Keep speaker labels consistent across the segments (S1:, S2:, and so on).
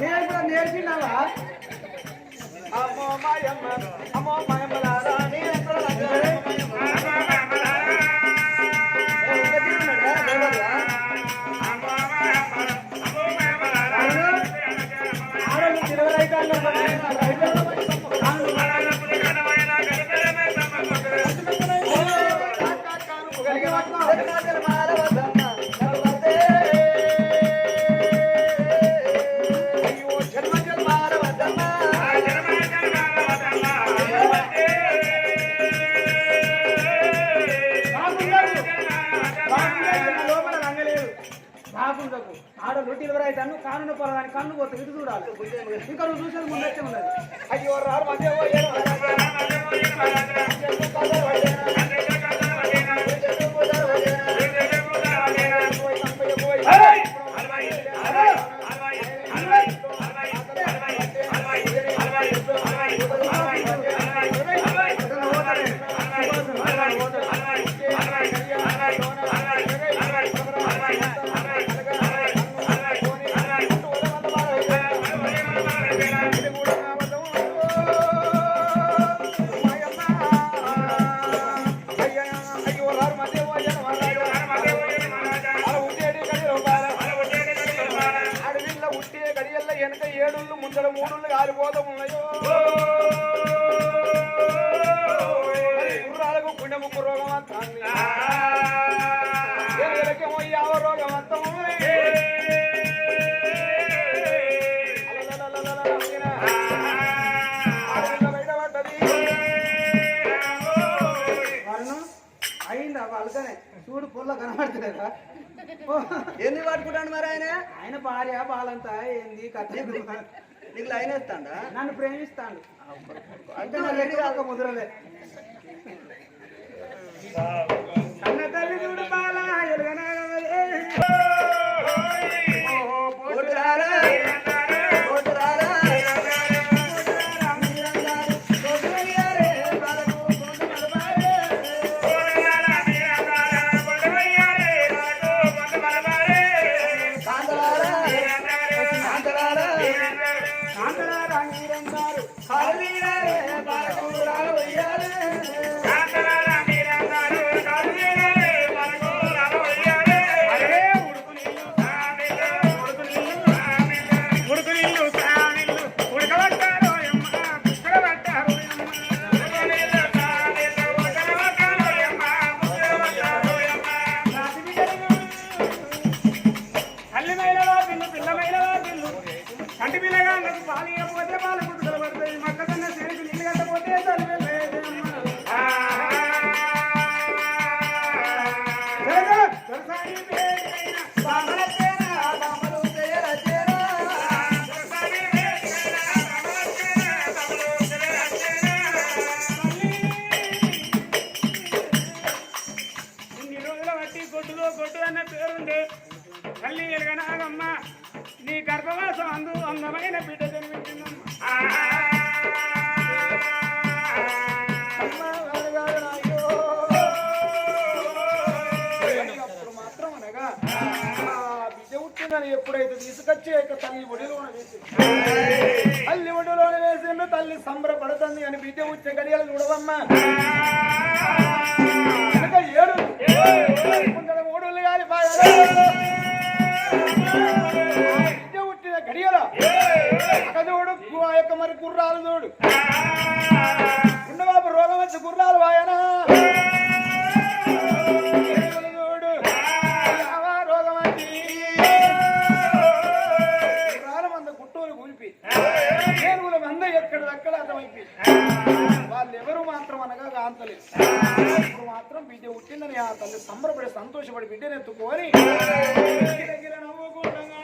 S1: నేను నేర్పినావా అమ్మో మాయమ్మ అమ్మో మాయమ్మ రారా నేను ఎక్కడ ఆరోగ్యం ఇరవై ఐదు ఇంకా నువ్వు చూసేది ముందు చూడు పొల్ల
S2: ఏంది పట్టుకుంటాడు మరి ఆయన?
S1: ఆయన భార్య బాలంతా ఏంది కథ
S2: నీకు లైన్ వేస్తాడా
S1: నన్ను ప్రేమిస్తాడు. అంటే ముద్రలే. సన్న తల్లి చూడు బాల ఎలుగనాగమలే. కంటి పిల్లగా నాకు పాలు ఇవ్వకపోతే పాలు
S3: అనగా ఆ బిడ్డ ఎప్పుడైతే తీసుకొచ్చి తల్లి ఒడిలోన వేసి తల్లి ఒడిలోన వేసిండు తల్లి సంబరపడుతుంది అని బిడ్డ వచ్చే గడియలు చూడవమ్మా. ఏడు. ముందర మూడులు గాలి బిడ్డ గడియల. చూడు ఆ యొక్క మరి గుర్రాలు చూడు. ఉండబాబు రోగం వచ్చి గుర్రాలు వాయనా. ఎవరు మాత్రం అనగా కాంతలే. ఇప్పుడు మాత్రం బిడ్డ పుట్టిందని ఆ తల్లి సంబరపడి సంతోషపడి బిడ్డను ఎత్తుకొని గిలగిల నవ్వుకుండగా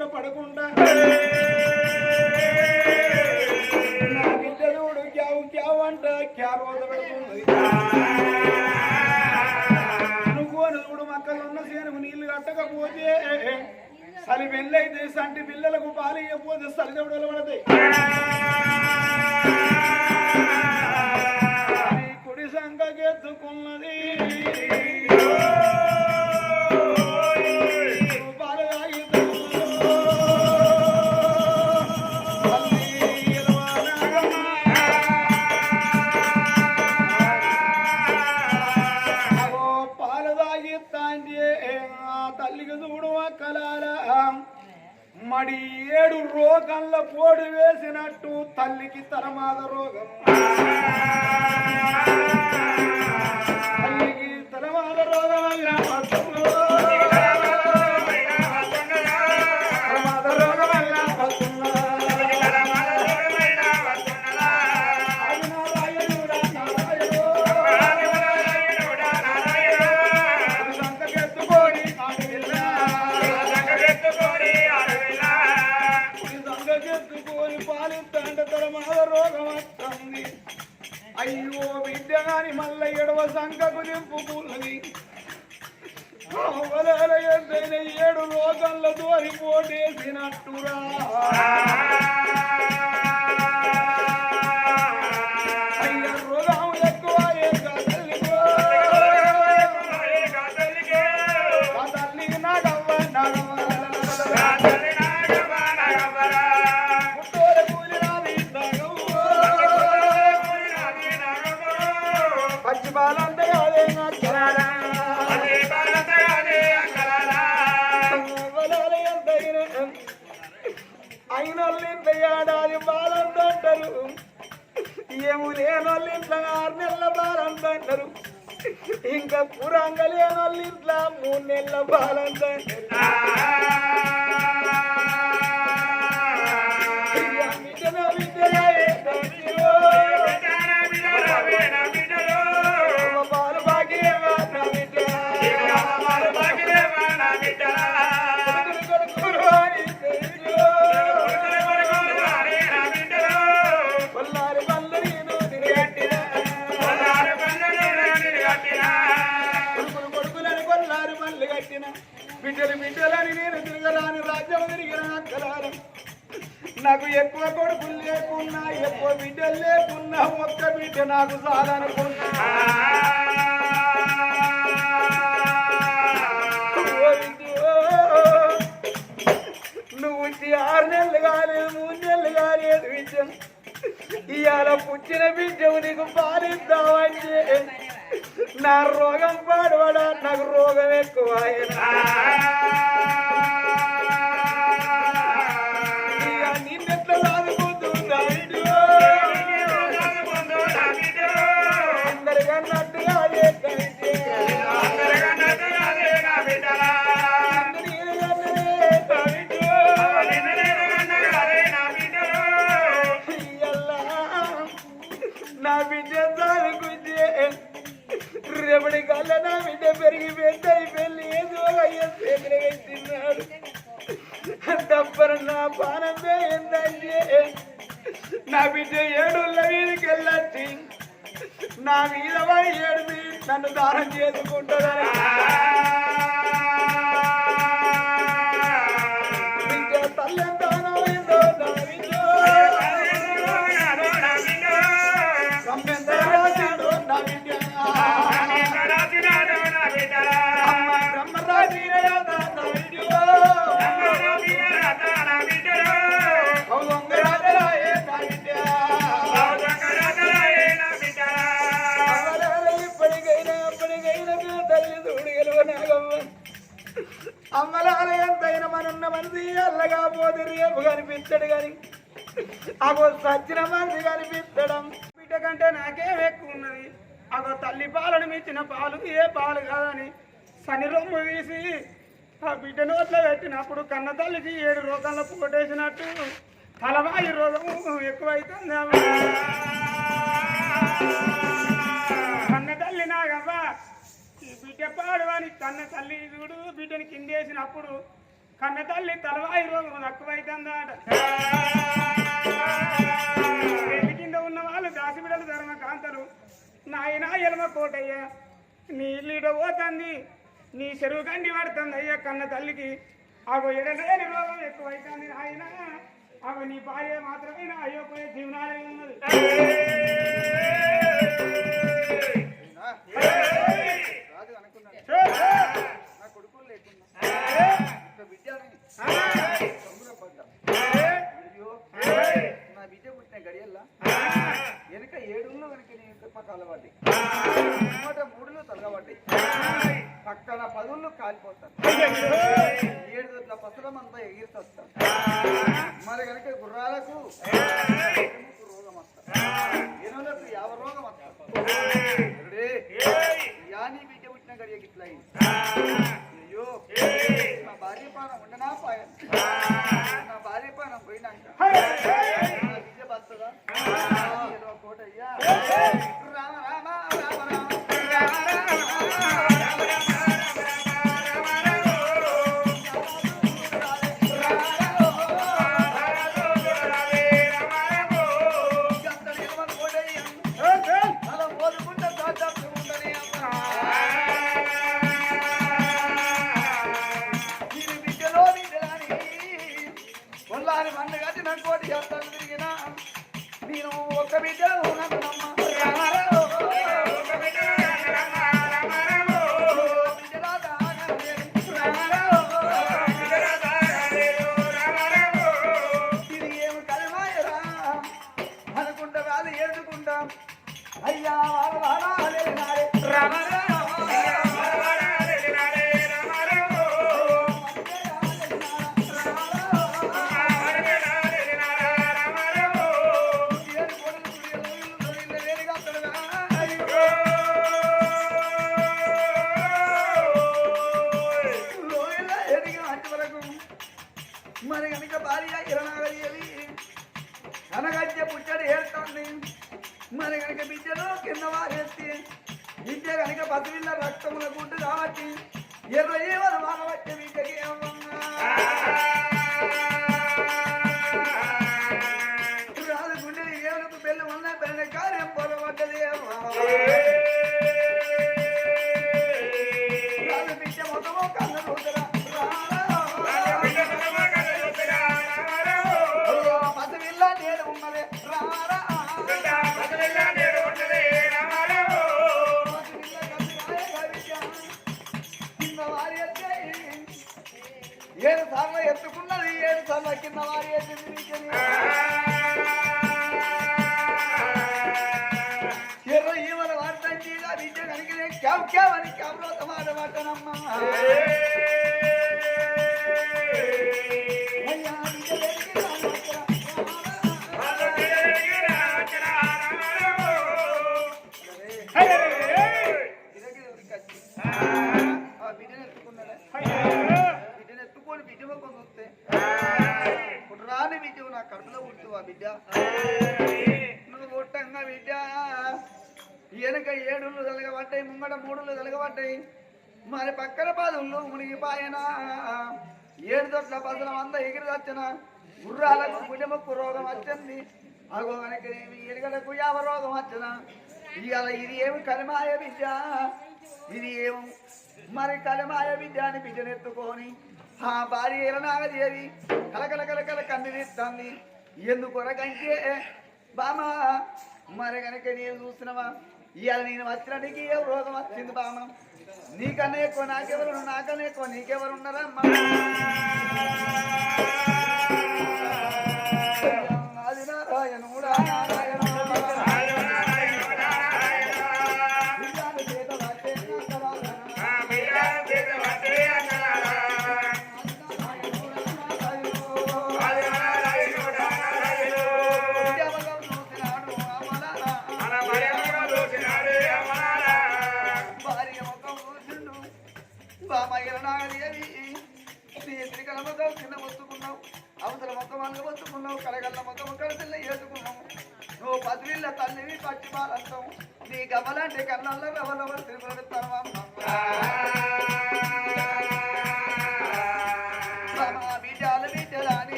S3: కిలకిల పడకుండా. నా బిడ్డ చూడు క్యావు క్యావు అంట క్యారోద పెడుతుంది అనుకోని చూడు మక్కలు ఉన్న సేనుకు నీళ్ళు కట్టకపోతే సలి వెళ్ళైతే సంటి పిల్లలకు పాలు ఇవ్వకపోతే సలి దెబ్బలు పడతాయి నీ కుడి సంగెత్తుకున్నది ఏడు పోడి వేసినట్టు తల్లికి తరమాద రోగం. ఎక్కువ లేకున్నా ఒక్క బిడ్డ నాకు చాలనుకున్నా నువ్వు ఇచ్చి ఆరు నెలలు కాలేదు మూడు నెలలు కాలేదు విద్యం ఇవాళ పుట్టిన బిడ్డవు నీకు పాలిద్దామంటే నా రోగం పాడవడా? నాకు రోగం ఎక్కువ తప్పన నా పానమే ఏందంటే నా బిడ్డ ఏడుళ్ళ మీదకి వెళ్ళొచ్చి నా మీద వాడి ఏడు నన్ను దానం చేసుకుంటారని. మనిషి అల్లగా పోతే రేపు కనిపించడు కానీ. అగో సచ్చిన మనిషి కనిపించడం. బిడ్డ కంటే నాకేం ఎక్కువ ఉన్నది. అగో తల్లి పాలను మించిన పాలు ఏ పాలు కాదని సని రొమ్ము తీసి ఆ బిడ్డ నోట్లో పెట్టినప్పుడు కన్న తల్లికి ఏడు రోగాల్లో పోటేసినట్టు తలవాయి రోగము ఎక్కువైతుంది కన్న తల్లి నాగవ్వ ఈ బిడ్డ అని కన్న తల్లి చూడు బిడ్డని
S1: కిందేసినప్పుడు కన్న తల్లి తలవాయి రోగం తక్కువైతుందట. పెళ్ళి కింద ఉన్న వాళ్ళు దాసిబిడలు ధర్మకాంతలు నాయన ఎలమ కోటయ్య నీ ఇల్లు పోతుంది నీ చెరువు కండి పడుతుంది అయ్యా కన్న తల్లికి అగో ఎడలేని రోగం ఎక్కువైతుంది నాయన. ఆగో నీ భార్య మాత్రమే నా అయ్యో పోయే జీవనాలయం ఉన్నది.
S2: నా బిడ్డ పుట్టిన గడియల్లా వెనక ఏడుల్లో వెనక నీ పక్క అలవాటి మొదట మూడులో తలగబడ్డాయి పక్కన పదుల్లో కాలిపోతాను ఏడు దొడ్ల పసరం అంతా ఎగిరితొస్తాను మరి కనుక గుర్రాలకు రోగం వస్తాను ఎనులకు యావ రోగం వస్తాను యాని బిడ్డ పుట్టిన గడియకి ఇట్లా అయింది. అయ్యో! నా భార్య పానం నా భార్య పోయినాక తిరిగిన. నేను ఒక బిడ్డ ఉన్నదమ్మా వరకు మరి కనుక భార్య ఇరణాగదేవి అనగత్య పుట్టడు ఏడుతోంది. మరి కనుక బిడ్డలు కింద వారేస్తే బిడ్డ కనుక పసివిల్ల రక్తముల గుడ్డు కాబట్టి ఎర్ర ఏమని వానవచ్చే బిడ్డకి రాదు ఏడు సార్లు ఎత్తుకున్నది ఏడు సార్లు కింద వారి ఎర్ర ఈవల వార్తంగా విద్య కనుక క్యావ్ క్యావ్ అని క్యాబ్లో మాట మాటనమ్మా వెనక ఏడుళ్ళు తలగబడ్డాయి ముంగట మూడుళ్ళు తలగబడ్డాయి. మరి పక్కన పాదుల్లో మునిగిపాయన ఏడు తొట్ల పదలం అంతా ఎగిరి వచ్చిన గుర్రాలకు గుడిముక్కు రోగం వచ్చింది. అగో కనుక ఎలుగలకు యావ రోగం వచ్చిన ఇవాళ ఇది ఏమి కలిమాయ బిడ్డ? ఇది ఏమి? మరి కలిమాయ బిడ్డ అని బిడ్డనెత్తుకొని ఆ భార్య ఎలనాగదేవి కలకల కలకల కన్నీరిస్తుంది ఎందుకొరకంటే బామా మరి కనుక నేను చూసినవా? ఇవాళ నేను వచ్చినడికి ఏ రోగం వచ్చింది బామనం నీకన్నా ఎక్కువ నాకెవరు నాకన్నా ఎక్కువ నీకెవరు ఉన్నారా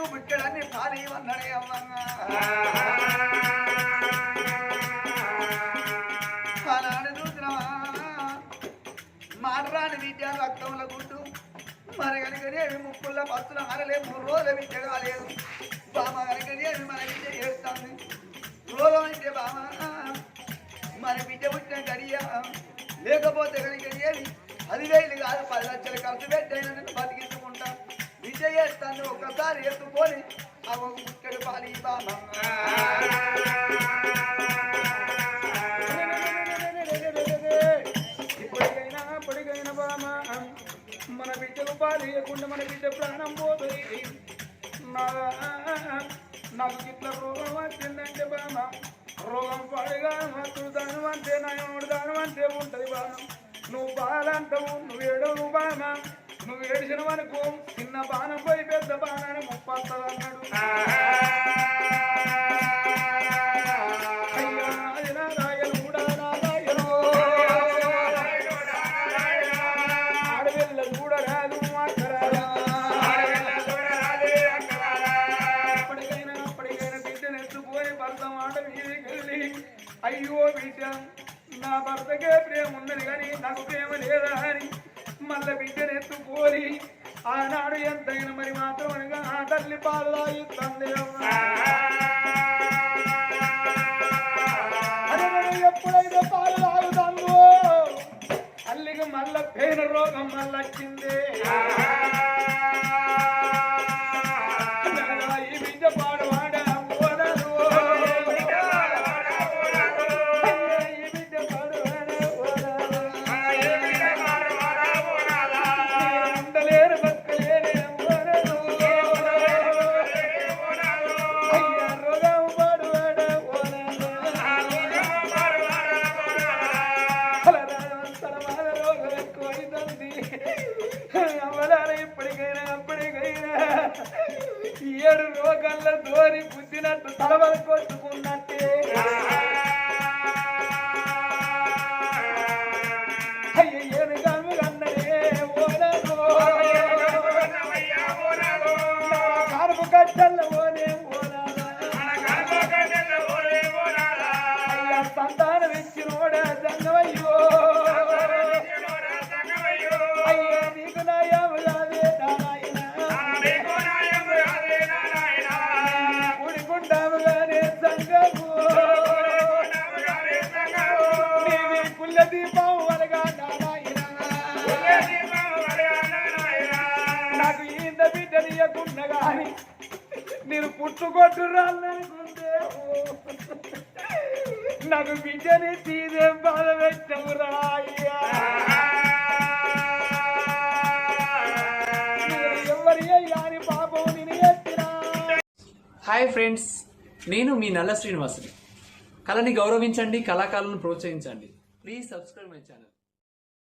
S2: బిడ్డకు పుట్టడాన్ని పాలి అన్నాడే అమ్మంగా ఆనాడు చూసినవా మాటరాని విద్య రక్తంలో గుడ్డు మన కనుకనేవి ముక్కుల్లో పత్తుల మరలే మూడు రోజుల విద్య కాలేదు. బామ కనుకనేవి మన విద్య చేస్తుంది. రోగం అంటే బామ మన బిడ్డ పుట్టిన గడియా. లేకపోతే కనుకనేవి పదివేలు కాదు పది లక్షలు ఖర్చు పెట్టైనా నేను చేస్తాను ఒకసారి ఎత్తుకొని అవ ముక్కడు పాలి బామ
S3: ఇప్పటికైనా అప్పటికైనా బామ మన బిడ్డలు పాలేయకుండా మన బిడ్డ ప్రాణం పోతుంది నాకు ఇట్లా రోగం వచ్చిందంటే బామ రోగం పడగా మత్తుడు దానం అంటే నాయనుడు దానం అంటే ఉంటది బామ నువ్వు బాలంటావు నువ్వు ఏడవు బామ నువ్వు ఏడిచిన వరకు చిన్న బాణం పోయి పెద్ద బాణాన్ని ముప్పత్తది అన్నాడు అయ్యా బిడ్డ నా భర్తకే ప్రేమ ఉన్నది కానీ నాకు ప్రేమ లేదా అని మళ్ళా బిడ్డను ఎత్తుకొని ఆనాడు ఎంతైనా మరి మాత్రం అనగా ఆ తల్లి పాలు తాగిస్తుంది ఎప్పుడైతే పాలు తాగుతాను తల్లికి మళ్ళా పేరు రోగం మళ్ళా నేను నాకు బిడ్డని తీరే బాధ పెట్టము రాయ్యా పాపం నేను
S4: హాయ్ ఫ్రెండ్స్ నేను మీ నల్ల శ్రీనివాసుని. కళని గౌరవించండి కళాకారులను ప్రోత్సహించండి. Please subscribe my channel